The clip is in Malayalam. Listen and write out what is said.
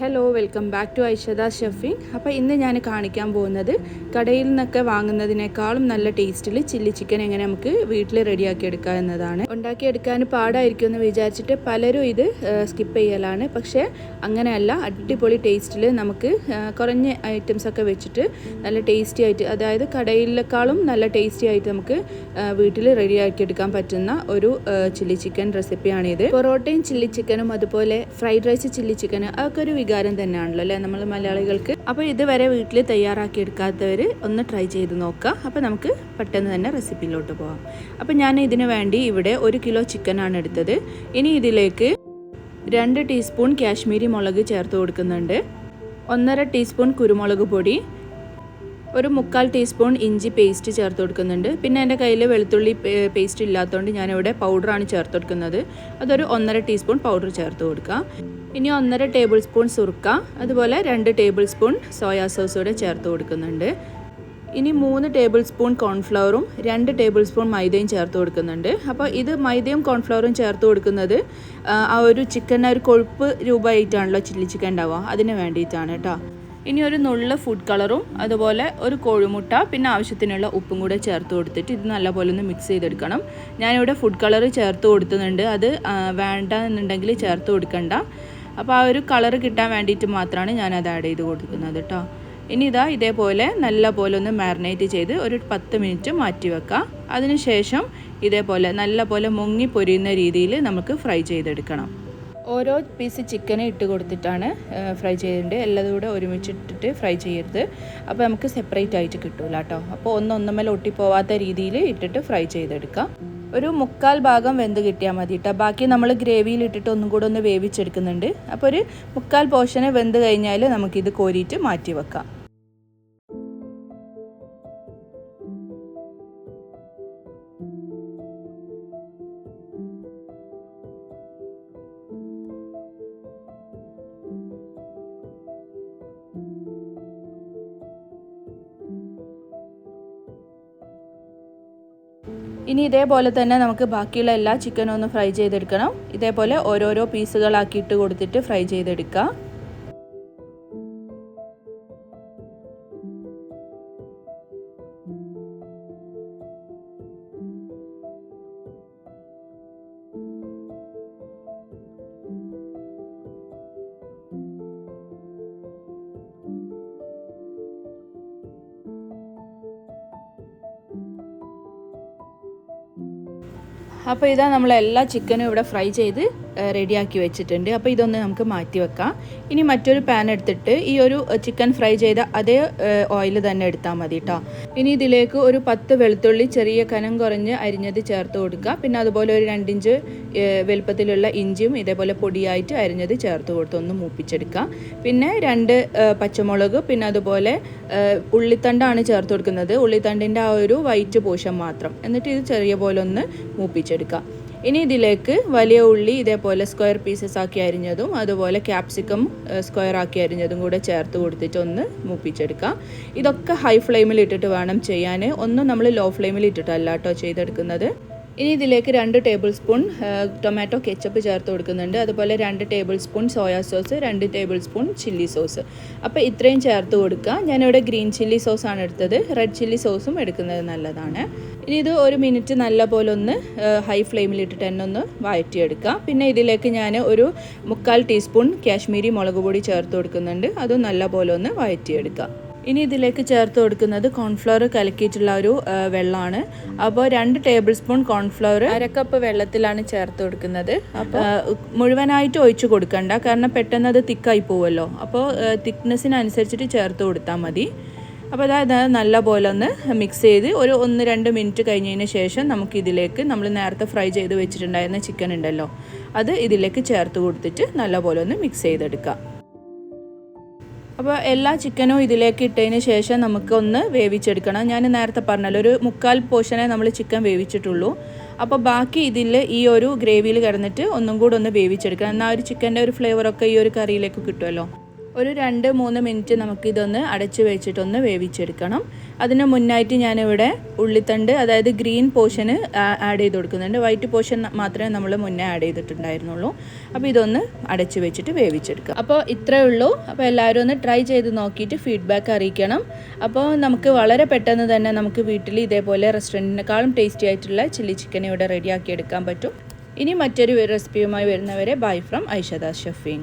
Hello welcome back to Aishada cheffing അപ്പോൾ ഇന്ന് ഞാൻ കാണിക്കാൻ പോകുന്നത് കടയിൽ നിന്നൊക്കെ വാങ്ങുന്നതിനേക്കാളും നല്ല ടേസ്റ്റിൽ ചില്ലി ചിക്കൻ എങ്ങനെ നമുക്ക് വീട്ടിൽ റെഡിയാക്കി എടുക്കുക എന്നതാണ്. ഉണ്ടാക്കിയെടുക്കാൻ പാടായിരിക്കും എന്ന് വിചാരിച്ചിട്ട് പലരും ഇത് സ്കിപ്പ് ചെയ്യലാണ്. പക്ഷേ അങ്ങനെയല്ല അടിപൊളി ടേസ്റ്റിൽ നമുക്ക് കുറഞ്ഞ ഐറ്റംസ് ഒക്കെ വെച്ചിട്ട് നല്ല ടേസ്റ്റി ആയിട്ട് അതായത് കടയിലേക്കാളും നല്ല ടേസ്റ്റി ആയിട്ട് നമുക്ക് വീട്ടിൽ റെഡിയാക്കി എടുക്കാൻ പറ്റുന്ന ഒരു ചില്ലി ചിക്കൻ റെസിപ്പിയാണിത് പൊറോട്ടയും ചില്ലി ചിക്കനും അതുപോലെ ഫ്രൈഡ് റൈസ് ചില്ലി ചിക്കനും അതൊക്കെ ഒരു വികാരം തന്നെയാണല്ലോ അല്ലേ നമ്മൾ മലയാളികൾക്ക്? അപ്പോൾ ഇതുവരെ വീട്ടിൽ തയ്യാറാക്കി എടുക്കാത്തവർ ഒന്ന് ട്രൈ ചെയ്ത് നോക്കുക. അപ്പോൾ നമുക്ക് പെട്ടെന്ന് തന്നെ റെസിപ്പിയിലോട്ട് പോകാം അപ്പോൾ ഞാൻ ഇതിനു വേണ്ടി ഇവിടെ ഒരു കിലോ ചിക്കനാണ് എടുത്തത്. ഇനി ഇതിലേക്ക് രണ്ട് ടീസ്പൂൺ കാശ്മീരി മുളക് ചേർത്ത് കൊടുക്കുന്നുണ്ട്. ഒന്നര ടീസ്പൂൺ കുരുമുളക് പൊടി ഒരു മുക്കാൽ ടീസ്പൂൺ ഇഞ്ചി പേസ്റ്റ് ചേർത്ത് കൊടുക്കുന്നുണ്ട്. പിന്നെ എന്റെ കയ്യിൽ വെളുത്തുള്ളി പേസ്റ്റ് ഇല്ലാത്തതുകൊണ്ട് ഞാനിവിടെ പൗഡറാണ് ചേർത്ത് കൊടുക്കുന്നത്. അതൊരു ഒന്നര ടീസ്പൂൺ പൗഡർ ചേർത്ത് കൊടുക്കുക. ഇനി ഒന്നര ടേബിൾ സ്പൂൺ സുർക്ക അതുപോലെ രണ്ട് ടേബിൾ സ്പൂൺ സോയാ സോസ് കൂടെ ചേർത്ത് കൊടുക്കുന്നുണ്ട്. ഇനി മൂന്ന് ടേബിൾ സ്പൂൺ കോൺഫ്ലവറും രണ്ട് ടേബിൾ സ്പൂൺ മൈദയും ചേർത്ത് കൊടുക്കുന്നുണ്ട്. അപ്പോൾ ഇത് മൈദയും കോൺഫ്ലവറും ചേർത്ത് കൊടുക്കുന്നത് ആ, ഒരു ചിക്കൻ ഒരു കൊഴുപ്പ് രൂപമായിട്ടാണല്ലോ ചില്ലി ചിക്കൻ ഉണ്ടാവുക. അതിന് വേണ്ടിയിട്ടാണ് കേട്ടോ. ഇനി ഒരു നുള്ള ഫുഡ് കളറും അതുപോലെ ഒരു കോഴിമുട്ട പിന്നെ ആവശ്യത്തിനുള്ള ഉപ്പും കൂടെ ചേർത്ത് കൊടുത്തിട്ട് ഇത് നല്ലപോലെ ഒന്ന് മിക്സ് ചെയ്തെടുക്കണം. ഞാനിവിടെ ഫുഡ് കളർ ചേർത്ത് കൊടുത്തുന്നുണ്ട് അത് വേണ്ട എന്നുണ്ടെങ്കിൽ ചേർത്ത് കൊടുക്കണ്ട. അപ്പോൾ ആ ഒരു കളർ കിട്ടാൻ വേണ്ടിയിട്ട് മാത്രമാണ് ഞാനത് ആഡ് ചെയ്ത് കൊടുക്കുന്നത് കേട്ടോ ഇനി ഇതാ ഇതേപോലെ നല്ലപോലെ ഒന്ന് മാരിനേറ്റ് ചെയ്ത് ഒരു പത്ത് മിനിറ്റ് മാറ്റി വെക്കാം. അതിനുശേഷം ഇതേപോലെ നല്ലപോലെ മുങ്ങി പൊരിയുന്ന രീതിയിൽ നമുക്ക് ഫ്രൈ ചെയ്തെടുക്കണം. ഓരോ പീസ് ചിക്കൻ ഇട്ട് കൊടുത്തിട്ടാണ് ഫ്രൈ ചെയ്യേണ്ടത് എല്ലാം കൂടെ ഒരുമിച്ചിട്ടിട്ട് ഫ്രൈ ചെയ്യരുത്. അപ്പോൾ നമുക്ക് സെപ്പറേറ്റ് ആയിട്ട് കിട്ടൂല കേട്ടോ അപ്പോൾ ഒന്നൊന്നുമേൽ ഒട്ടിപ്പോവാത്ത രീതിയിൽ ഇട്ടിട്ട് ഫ്രൈ ചെയ്തെടുക്കാം. ഒരു മുക്കാൽ ഭാഗം വെന്ത് കിട്ടിയാൽ മതി കേട്ടോ ബാക്കി നമ്മൾ ഗ്രേവിയിൽ ഇട്ടിട്ട് ഒന്നും കൂടെ ഒന്ന് വേവിച്ചെടുക്കുന്നുണ്ട്. അപ്പോൾ ഒരു മുക്കാൽ പോർഷന് വെന്ത് കഴിഞ്ഞാൽ നമുക്കിത് കോരിയിട്ട് മാറ്റി വെക്കാം. ഇനി ഇതേപോലെ തന്നെ നമുക്ക് ബാക്കിയുള്ള എല്ലാ ചിക്കനും ഒന്ന് ഫ്രൈ ചെയ്തെടുക്കണം. ഇതേപോലെ ഓരോരോ പീസുകളാക്കിയിട്ട് കൊടുത്തിട്ട് ഫ്രൈ ചെയ്തെടുക്കുക അപ്പോൾ ഇതാ നമ്മൾ എല്ലാ ചിക്കനും ഇവിടെ ഫ്രൈ ചെയ്ത് റെഡിയാക്കി വെച്ചിട്ടുണ്ട്. അപ്പോൾ ഇതൊന്ന് നമുക്ക് മാറ്റി വെക്കാം. ഇനി മറ്റൊരു പാൻ എടുത്തിട്ട് ഈ ഒരു ചിക്കൻ ഫ്രൈ ചെയ്ത അതേ ഓയിൽ തന്നെ എടുത്താൽ മതി കേട്ടോ ഇനി ഇതിലേക്ക് ഒരു പത്ത് വെളുത്തുള്ളി ചെറിയ കനം കുറഞ്ഞ് അരിഞ്ഞത് ചേർത്ത് കൊടുക്കുക. പിന്നെ അതുപോലെ ഒരു രണ്ടിഞ്ച് വലുപ്പത്തിലുള്ള ഇഞ്ചിയും ഇതേപോലെ പൊടിയായിട്ട് അരിഞ്ഞത് ചേർത്ത് കൊടുത്ത് ഒന്ന് മൂപ്പിച്ചെടുക്കുക. പിന്നെ രണ്ട് പച്ചമുളക് പിന്നെ അതുപോലെ ഉള്ളിത്തണ്ടാണ് ചേർത്ത് കൊടുക്കുന്നത്. ഉള്ളിത്തണ്ടിന്റെ ആ ഒരു വൈറ്റ് പോഷൻ മാത്രം. എന്നിട്ട് ഇത് ചെറിയ പോലെ ഒന്ന് മൂപ്പിച്ചെടുക്കുക. ഇനി ഇതിലേക്ക് വലിയ ഉള്ളി ഇതേപോലെ സ്ക്വയർ പീസസ് ആക്കി അരിഞ്ഞതും അതുപോലെ ക്യാപ്സിക്കം സ്ക്വയർ ആക്കി അരിഞ്ഞതും കൂടെ ചേർത്ത് കൊടുത്തിട്ട് ഒന്ന് മൂപ്പിച്ചെടുക്കാം. ഇതൊക്കെ ഹൈ ഫ്ലെയിമിൽ ഇട്ടിട്ട് വേണം ചെയ്യാൻ. ഒന്നും നമ്മൾ ലോ ഫ്ലെയിമിൽ ഇട്ടിട്ടല്ല കേട്ടോ ചെയ്തെടുക്കുന്നത്. ഇനി ഇതിലേക്ക് രണ്ട് ടേബിൾ സ്പൂൺ ടൊമാറ്റോ കെച്ചപ്പ് ചേർത്ത് കൊടുക്കുന്നുണ്ട്. അതുപോലെ രണ്ട് ടേബിൾ സ്പൂൺ സോയാ സോസ് രണ്ട് ടേബിൾ സ്പൂൺ ചില്ലി സോസ് അപ്പോൾ ഇത്രയും ചേർത്ത് കൊടുക്കുക. ഞാനിവിടെ ഗ്രീൻ ചില്ലി സോസാണ് എടുത്തത്. റെഡ് ചില്ലി സോസും എടുക്കുന്നത് നല്ലതാണ്. ഇനി ഇത് ഒരു മിനിറ്റ് നല്ല പോലെ ഒന്ന് ഹൈ ഫ്ലെയിമിൽ ഇട്ടിട്ട് തന്നെ ഒന്ന് വഴറ്റിയെടുക്കുക. പിന്നെ ഇതിലേക്ക് ഞാൻ ഒരു മുക്കാൽ ടീസ്പൂൺ കാശ്മീരി മുളക് പൊടി ചേർത്ത് കൊടുക്കുന്നുണ്ട്. അതും നല്ല പോലെ ഒന്ന് വഴറ്റിയെടുക്കുക. ഇനി ഇതിലേക്ക് ചേർത്ത് കൊടുക്കുന്നത് കോൺഫ്ലവർ കലക്കിയിട്ടുള്ള ഒരു വെള്ളമാണ്. അപ്പോൾ രണ്ട് ടേബിൾ സ്പൂൺ കോൺഫ്ലവർ അരക്കപ്പ് വെള്ളത്തിലാണ് ചേർത്ത് കൊടുക്കുന്നത്. അപ്പോൾ? മുഴുവനായിട്ട് ഒഴിച്ചു കൊടുക്കണ്ട. കാരണം പെട്ടെന്ന് അത് തിക്കായി പോവുമല്ലോ അപ്പോൾ തിക്നെസ്സിനനുസരിച്ചിട്ട് ചേർത്ത് കൊടുത്താൽ മതി. അപ്പോൾ അതായത് നല്ല പോലെ ഒന്ന് മിക്സ് ചെയ്ത് ഒരു ഒന്ന് രണ്ട് മിനിറ്റ് കഴിഞ്ഞതിന് ശേഷം നമുക്ക് ഇതിലേക്ക് നമ്മൾ നേരത്തെ ഫ്രൈ ചെയ്ത് വെച്ചിട്ടുണ്ടായിരുന്ന ചിക്കൻ ഉണ്ടല്ലോ. അത് ഇതിലേക്ക് ചേർത്ത് കൊടുത്തിട്ട് നല്ല പോലെ ഒന്ന് മിക്സ് ചെയ്തെടുക്കാം. അപ്പോൾ എല്ലാ ചിക്കനും ഇതിലേക്ക് ഇട്ടതിന് ശേഷം നമുക്ക് ഒന്ന് വേവിച്ചെടുക്കണം. ഞാൻ നേരത്തെ പറഞ്ഞല്ലോ ഒരു മുക്കാൽ പോർഷനെ നമ്മൾ ചിക്കൻ വേവിച്ചിട്ടുള്ളൂ. അപ്പോൾ ബാക്കി ഇതിൽ ഈ ഒരു ഗ്രേവിയിൽ കിടന്നിട്ട് ഒന്നും കൂടെ ഒന്ന് വേവിച്ചെടുക്കണം. എന്നാൽ ഒരു ചിക്കന്റെ ഒരു ഫ്ലേവറൊക്കെ ഈ ഒരു കറിയിലേക്ക് കിട്ടുമല്ലോ. ഒരു രണ്ട് മൂന്ന് മിനിറ്റ് നമുക്കിതൊന്ന് അടച്ച് വെച്ചിട്ടൊന്ന് വേവിച്ചെടുക്കണം. അതിന് മുന്നായിട്ട് ഞാനിവിടെ ഉള്ളിത്തണ്ട് അതായത് ഗ്രീൻ പോർഷന് ആഡ് ചെയ്ത് കൊടുക്കുന്നുണ്ട്. വൈറ്റ് പോർഷൻ മാത്രമേ നമ്മൾ മുന്നേ ആഡ് ചെയ്തിട്ടുണ്ടായിരുന്നുള്ളൂ. അപ്പോൾ ഇതൊന്ന് അടച്ച് വെച്ചിട്ട് വേവിച്ചെടുക്കുക അപ്പോൾ ഇത്രയേ ഉള്ളൂ. അപ്പോൾ എല്ലാവരും ഒന്ന് ട്രൈ ചെയ്ത് നോക്കിയിട്ട് ഫീഡ്ബാക്ക് അറിയിക്കണം. അപ്പോൾ നമുക്ക് വളരെ പെട്ടെന്ന് തന്നെ നമുക്ക് വീട്ടിൽ ഇതേപോലെ റെസ്റ്റോറന്റിനേക്കാളും ടേസ്റ്റി ആയിട്ടുള്ള ചില്ലി ചിക്കൻ ഇവിടെ റെഡിയാക്കി എടുക്കാൻ പറ്റും. ഇനി മറ്റൊരു റെസിപ്പിയുമായി വരുന്നവരെ ബൈ ഫ്രം ഐഷദ ഷഫീൻ.